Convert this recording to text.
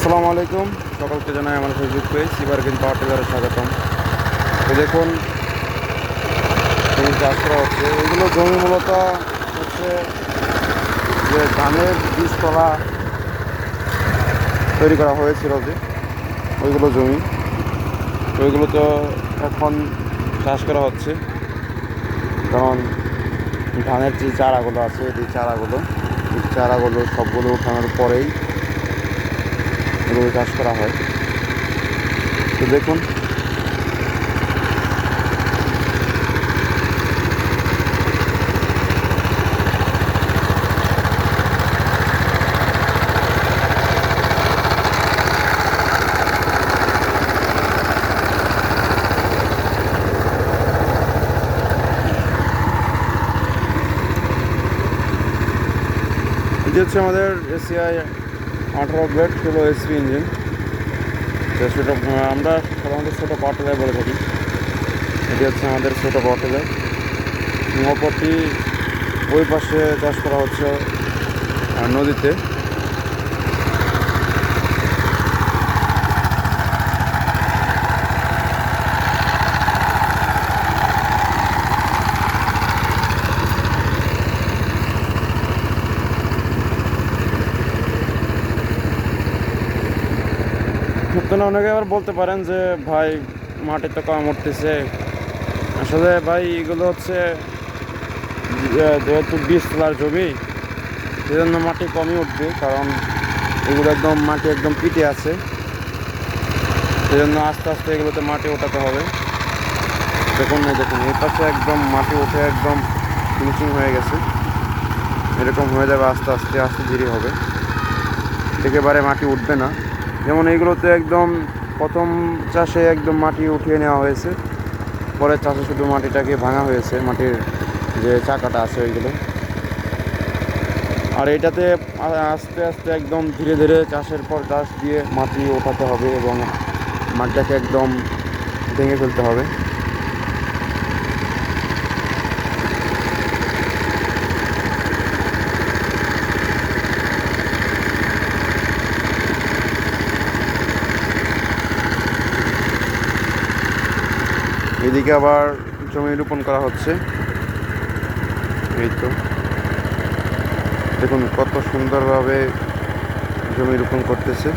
আসসালামু আলাইকুম। সকলকে জানাই আমার ফেসবুক পেজ সিবারগিন পাওয়ার টিলারে স্বাগতম। তো দেখুন চাষ করা হচ্ছে, এগুলো জমি মূলত হচ্ছে যে ধানের বীজতলা তৈরি করা হয়েছিল যে ওইগুলো জমি। ওইগুলো তো এখন চাষ করা হচ্ছে। কারণ ধানের যে চারাগুলো আছে, এই চারাগুলো চারাগুলো সবগুলো উঠানোর পরেই এগুলো চাষ করা হয়। তো দেখুন। এটি হচ্ছে আমাদের এসিআই আঠারো ব্লেড ষোলো এসপি ইঞ্জিন তো সেটা আমরা সাধারণত ছোটো পাওয়ার বলে থাকি। এটি হচ্ছে আমাদের ছোটো পাওয়ার টিলার অপরটি ওই পাশে চাষ করা হচ্ছে নদীতে। তো অনেকে আবার বলতে পারেন যে, ভাই, মাটি তো কম উঠতেছে। আসলে ভাই, এগুলো হচ্ছে যেহেতু বীজ তোলার জমি, সেজন্য মাটি কমই উঠবে, কারণ এগুলো একদম মাটি একদম পিটে আছে। সেজন্য আস্তে আস্তে এগুলোতে মাটি ওঠাতে হবে। দেখুন না দেখুন, এই পাশে একদম মাটি উঠে একদম ফিনিশিং হয়ে গেছে। এরকম হয়ে যাবে আস্তে আস্তে আস্তে ধীরে হবে। একেবারে মাটি উঠবে না। যেমন এইগুলোতে একদম প্রথম চাষে একদম মাটি উঠিয়ে নেওয়া হয়েছে। পরে চাষে শুধু মাটিটাকে ভাঙা হয়েছে, মাটির যে চাকাটা আছে ওইগুলো। আর এটাতে আস্তে আস্তে একদম ধীরে ধীরে চাষের পর চাষ দিয়ে মাটি ওঠাতে হবে এবং মাটিটাকে একদম ভেঙে ফেলতে হবে। এদিকে আবার জমি রোপণ করা হচ্ছে। এই তো দেখুন কত সুন্দরভাবে জমি রোপণ করতেছে।